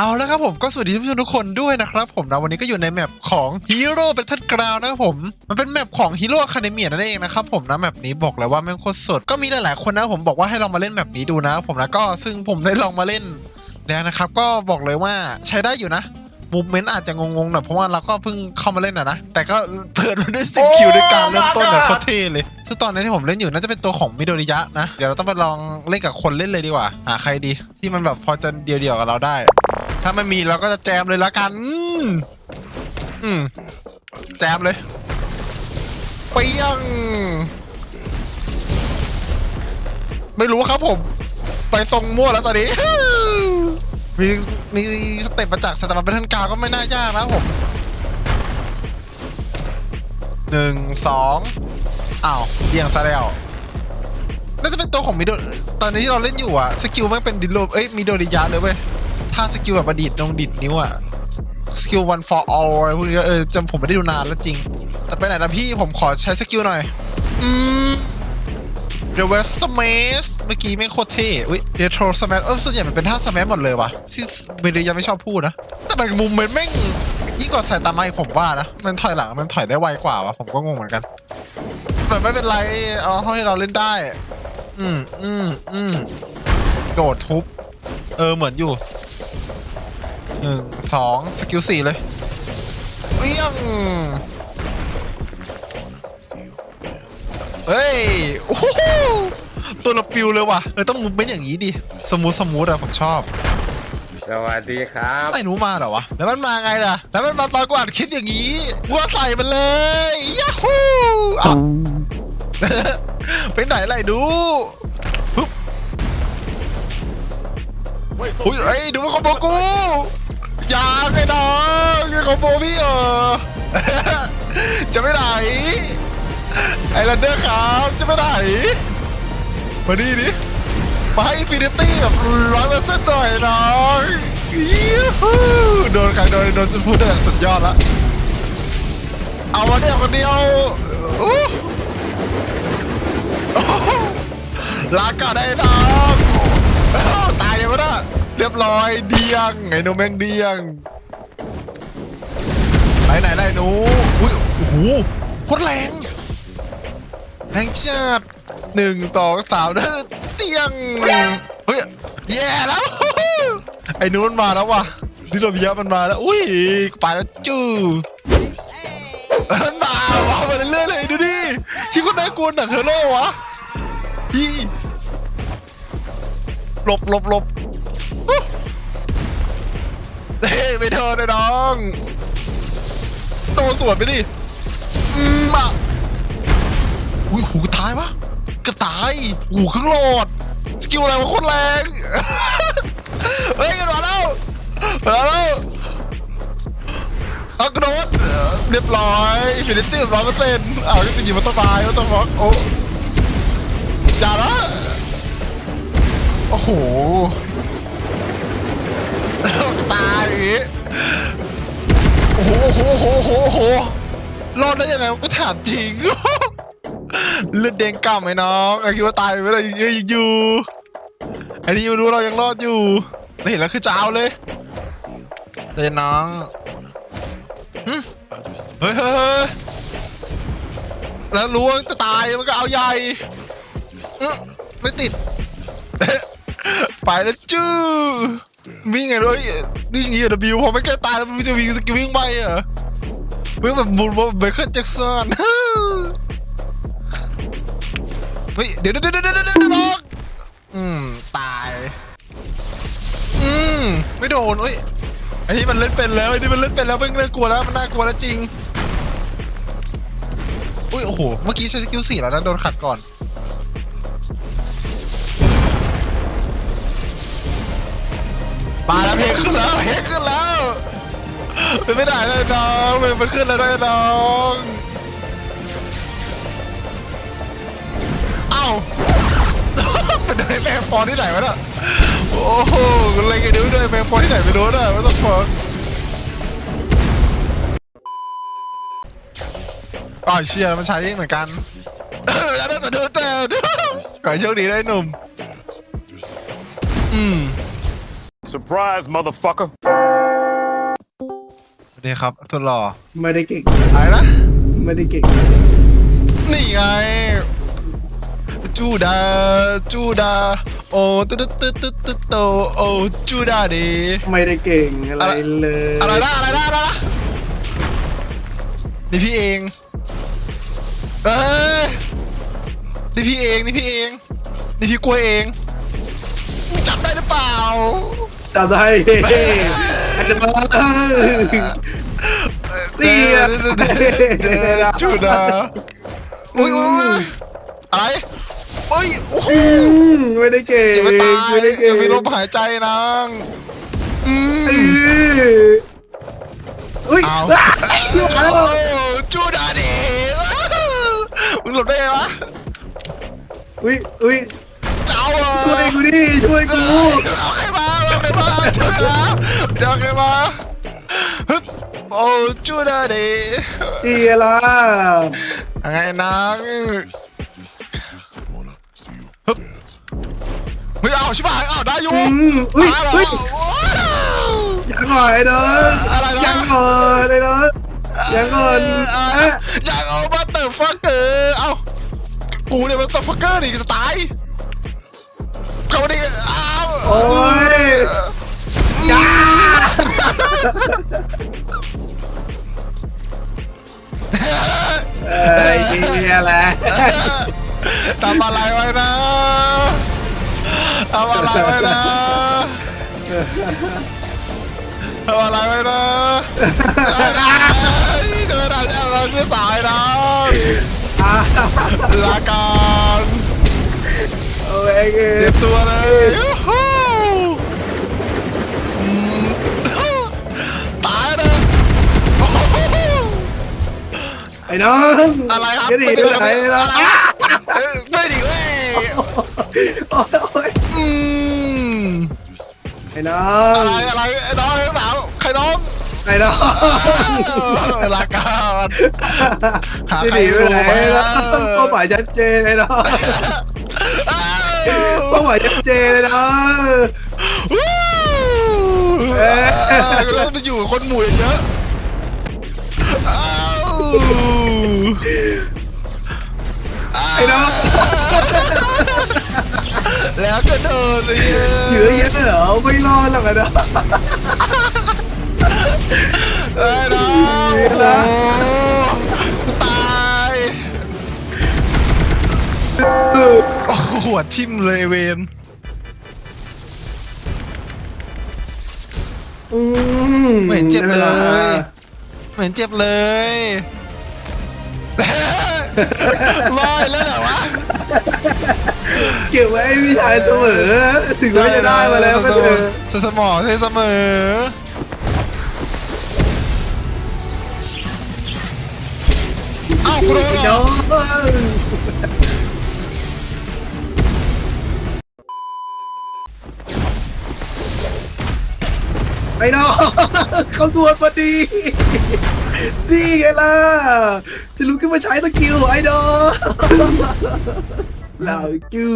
เอาแล้วครับผมก็สวัสดีท่านผู้ชมทุกคนด้วยนะครับผมนะวันนี้ก็อยู่ในแมปของ Hero Battleground นะครับผมมันเป็นแมปของ Hero Academia นั่นเองนะครับผมนะแมปนี้บอกเลยว่าแม่งโคตรสดก็มีหลายๆคนนะผมบอกว่าให้ลองมาเล่นแมปนี้ดูนะผมนะก็ซึ่งผมได้ลองมาเล่นแล้วนะครับก็บอกเลยว่าใช้ได้อยู่นะมูเมนต์อาจจะงงๆหน่อยเพราะว่าเราก็เพิ่งเข้ามาเล่นอะนะ แต่ก็เปิดมาด้วยสกิลด้วยการเริ่มต้นแบบโคตรเท่เลย ซึ่งตอนนี้ที่ผมเล่นอยู่น่าจะเป็นตัวของมิโดริยะนะ เดี๋ยวเราต้องไปลองเล่นกับคนเล่นเลยดีกว่าหาใครดี ที่มันแบบพอจะเดียวๆกับเราได้ ถ้าไม่มีเราก็จะแจมเลยละกัน อืม แจมเลยเปียงไม่รู้ครับผม ไปทรงมั่วแล้วตอนนี้ มีมีสเต็ปมาจากสตาร์บัคเป็นทันกาก็ไม่น่ายากนะผมหนึ่งสองอ้าวเอียงซะแล้วน่าจะเป็นตัวของมิโดตอนนี้ที่เราเล่นอยู่อะสกิลแม่งเป็นดิโลเอ้ยมิโดริยะเลยเว้ย ถ้าสกิลแบบประดิษฐ์ลงดิดนิ้วอะสกิล one for all อะไรพวกนี้เออจำผมไม่ได้ดูนานแล้วจริง แต่ไปไหนละพี่ผมขอใช้สกิลหน่อย อืม The West Smash เมื่อกี้แม่โคตรเท่อุ้ย Retro Smash เออส่วนใหญ่มันเป็นท่า Smash หมดเลยวะที่เมเดียยังไม่ชอบพูดนะ แต่แบบมุมมันแม่งยิ่งกว่าสายตาไม้ผมว่านะ มันถอยหลังมันถอยได้ไวกว่าวะผมก็งงเหมือนกัน แต่ไม่เป็นไรเอาเท่าที่เราเล่นได้ อืมอืมอืมโดดทุบ เออเหมือนอยู่ หนึ่งสองสกิลสี่เลยเอี้ยงเฮ้ยโอ้โหตัวละปิวเลยว่ะเออต้องมุมเป็นอย่างนี้ดิสมูทสมูทอะผมชอบสวัสดีครับไม่รู้มาเหรอวะแล้วมันมาไงล่ะแล้วมันมาตอนกูอัดคลิปอย่างนี้กูก็ใส่มันเลยยาฮูอะไปไหนไรดูปึ๊บอุ้ยเอ้ยดูว่าคอมโบกูอ ยากไอ้น้องไอ้คอมโบพี่เออจะไปไหน ไอ้ลันเดอร์ครับจะไปไหน มาดีดิมาให้อินฟินิตี้แบบร้อยเปอร์เซ็นต์หน่อยน้องยูฮูโดนใครโดนโดนจนพูดได้สุดยอดละเอาวะเนี่ยคนเดียวอู้โอ้โหลากาได้น้อง ร้อยเดียงไอ้หนูแมงเดียงไปไหนได้หนูอุ้ยโอ้โหโคตรแรงแรงจัดหนึ่งสองสามเด้อเตียงเฮ้ยแย่แล้วไอ้นู้นมาแล้วว่ะดิโรบิยมันมาแล้วอุ้ยไปแล้วจู้มันมาว่ะมาเรื่อยเลยดูดิที่คนน่ากลัวหนังเฮโร่วะพี่หลบหลบหลบ ไม่โดนเลยน้องโตสวนไปดิอืมอะอุ้ยหูตายวะเกือบตายหูครึ่งโหลดสกิลอะไรวะโคตรแรงเฮ้ยมาแล้วมาแล้วเอากระโดดเรียบร้อยอินฟินิตี้ร้อยเปอร์เซ็นต์อ้าวจะไปยิงมันต้องตายมันต้องร็อกโอ้อย่าละโอ้โห ตายอย่างงี้โอ้โหโอ้โหโอ้โหโอ้โหรอดได้ยังไงวะก็ถามจริง เลือดแดงกล่ำไอ้น้องไอ้คิดว่าตายไปแล้วยังอยู่อ้นี่ยังรู้เรายังรอดอยู่ไม่เห็นแล้วคือจะเอาเลยเลยน้องเฮ้ยเฮ้ยแล้วรู้ว่าจะตายมันก็เอาใหญ่ไม่ติด ไปแล้วจื้อ วิ่งไงด้วยวิ่งอย่างงี้อะบิวพอไม่ใกล้ตายแล้วมันจะวิ่งสกิลวิ่งไปเหรอวิ่งแบบบูนบอเบเคิลแจ็คสันเฮ้ยเดี๋ยวเดี๋ยวเดี๋ยวเดี๋ยวเดี๋ยวเดี๋ยวน้องอืมตาย อืมไม่โดนเฮ้ยไอ้นี่มันเล่นเป็นแล้วไอ้นี่มันเล่นเป็นแล้วมันน่ากลัวแล้วมันน่ากลัวแล้วจริงอุ้ยโอ้โหเมื่อกี้ใช้สกิลสี่แล้วนะโดนขัดก่อน มาแล้วเพลงขึ้นแล้วเพลงขึ้นแล้วเป็นไม่ได้เลยน้องเพลงมันขึ้นแล้วด้วยน้องเอ้าเป็นไอ้แมงปอที่ไหนวะน่ะโอ้โหอะไรกันดูด้วยแมงปอที่ไหนไม่รู้น่ะไม่ต้องปออ๋อเชียร์มันใช้เหมือนกันแล้วแต่ดูแต่ขอให้โชคดีได้หนุ่มอืม Surprise, motherfucker. สวัสดีครับทุนหล่อไม่ได้เก่ง อะไรนะ ไม่ได้เก่ง นี่ไง จูดา จูดา โอ้ตึ๊ดตึ๊ดตึ๊ดตึ๊ดโตโอ้จูดาดี ไม่ได้เก่งอะไร เลยอะไรนะอะไรนะอะไรนะนี่พี่เอง เอ้ยนี่พี่เอง นี่พี่เอง นี่พี่กล้วยเองมึงจับได้หรือเปล่า จำได้อาจจะมานี่ไงเจอจูดาอุ้ยอุ้ยอะไรเฮ้ยโอ้โหอืมไม่ได้เก่งอย่ามาตายไม่ได้เก่อย่างมีลมหายใจนางอืเอมออุ้ยเอาอะอยู่มาแล้วโอ้จูดาดีมึงหลบได้ไงวะอุ้ยอุ้ยเจ้าเหรอช่วยกูดิช่วยกู เอาใครมาเอาใครมาช่วยนะเดี๋ยวเอาใครมาฮึบโอ้จูดาดีดีล่ะยังไงนางฮึบเฮ้ยเอาชิบหายเอาได้อยู่อืมอุ้ยเหรออุ้ยโอ้ยยังก่อนไอ้เด้ออะไรนะ ยังก่อนไอ้เด้อยังก่อนเอ่อเอ๊ะอยากเอาบัตเตอร์ฟักเกอร์เอากูเนี่ยบัตเตอร์ฟักเกอร์นี่จะตาย เอ้ยดีแหละทำอะไรไว้นะทำอะไรไว้นะทำอะไรไว้นะเดินอะไรเราจะตายนะอะลาการโอ้ยเตรียมตัวเลย น้องอะไรครับจะหนีไปไหนล่ะเอ้ยไม่ดีเว้ยโอ้ยโอ้ยอืมไอ้น้องอะไรอะไรไอ้น้องไอ้หนาวใครน้องไอ้น้องเออลาการหาจะใครหนีไปรู้ไหนไหมล่ะเป้าหมายชัดเจนไอ้น้องอ้าวเป้าหมายชัดเจนเลยน้องวู้เอ๊ะเออก็ต้องไปอยู่กับคนหมู่เยอะๆอ้าว ไอ้น้องแล้วก็โดนเลยเหลือเยอะเหรอไม่รอดหรอกไอ้น้องไอ้น้องโอ้โหตายโอ้โหหัวทิ่มเลยเวนอืมไม่เห็นเจ็บเลยไม่เห็นเจ็บเลย ไม่แล้วเหรอวะเก็บไว้ให้พี่ชายเสมอถึงว่าจะได้มาแล้วก็เถอะเสเสมอเสเสมอเอ้ากูโดนเหรน้อ ไอ้น้องเขาดวลพอดีนี่ไงล่ะจะรู้ขึ้นมาใช้สกิลไอ้น้องลาวกิ้ว